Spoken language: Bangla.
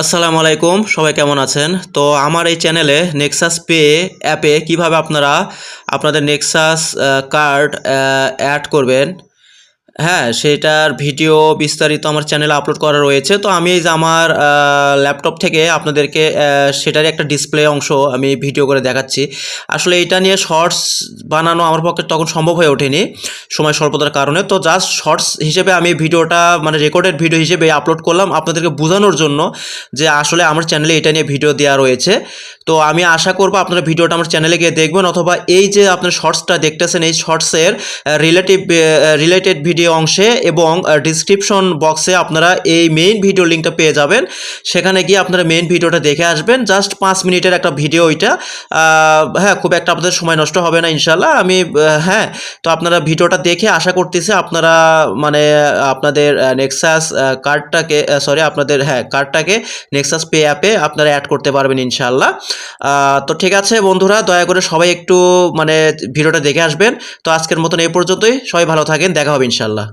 আসসালামু আলাইকুম, সবাই কেমন আছেন? তো আমার এই চ্যানেলে নেক্সাস পে অ্যাপে কীভাবে আপনারা আপনাদের নেক্সাস কার্ড অ্যাড করবেন? হ্যাঁ সেটার ভিডিও বিস্তারিত আমার চ্যানেলে আপলোড করা রয়েছে। তো আমি যে আমার ল্যাপটপ থেকে আপনাদেরকে সেটারই একটা ডিসপ্লে অংশ আমি ভিডিও করে দেখাচ্ছি। আসলে এটা নিয়ে শর্টস বানানো আমার পক্ষে তখন সম্ভব হয়ে ওঠেনি, সময় স্বল্পতার কারণে। তো জাস্ট শর্টস হিসেবে আমি ভিডিওটা মানে রেকর্ডেড ভিডিও হিসেবে আপলোড করলাম আপনাদেরকে বোঝানোর জন্য যে আসলে আমার চ্যানেলে এটা নিয়ে ভিডিও দেওয়া রয়েছে। তো আমি আশা করব আপনারা ভিডিওটা আমার চ্যানেলে গিয়ে দেখবেন, অথবা এই যে আপনার শর্টসটা দেখতেছেন, এই শর্টসের রিলেটিভ রিলেটেড ভিডিও অংশে এবং ডিসক্রিপশন বক্সে আপনারা এই মেইন ভিডিও লিঙ্কটা পেয়ে যাবেন। সেখানে গিয়ে আপনারা মেইন ভিডিওটা দেখে আসবেন। জাস্ট পাঁচ মিনিটের একটা ভিডিও ওইটা। হ্যাঁ খুব একটা আপনাদের সময় নষ্ট হবে না ইনশাল্লাহ আমি হ্যাঁ তো আপনারা ভিডিওটা দেখে আশা করতেছি আপনারা মানে আপনাদের নেক্সাস কার্ডটাকে সরি আপনাদের হ্যাঁ কার্ডটাকে নেক্সাস পে অ্যাপে আপনারা অ্যাড করতে পারবেন ইনশাল্লাহ তো ঠিক আছে বন্ধুরা, দয়া করে সবাই একটু মানে ভিডিওটা দেখে আসবেন। তো আজকের মতন এই পর্যন্তই। সবাই ভালো থাকেন, দেখা হবে ইনশাল্লাহ adalah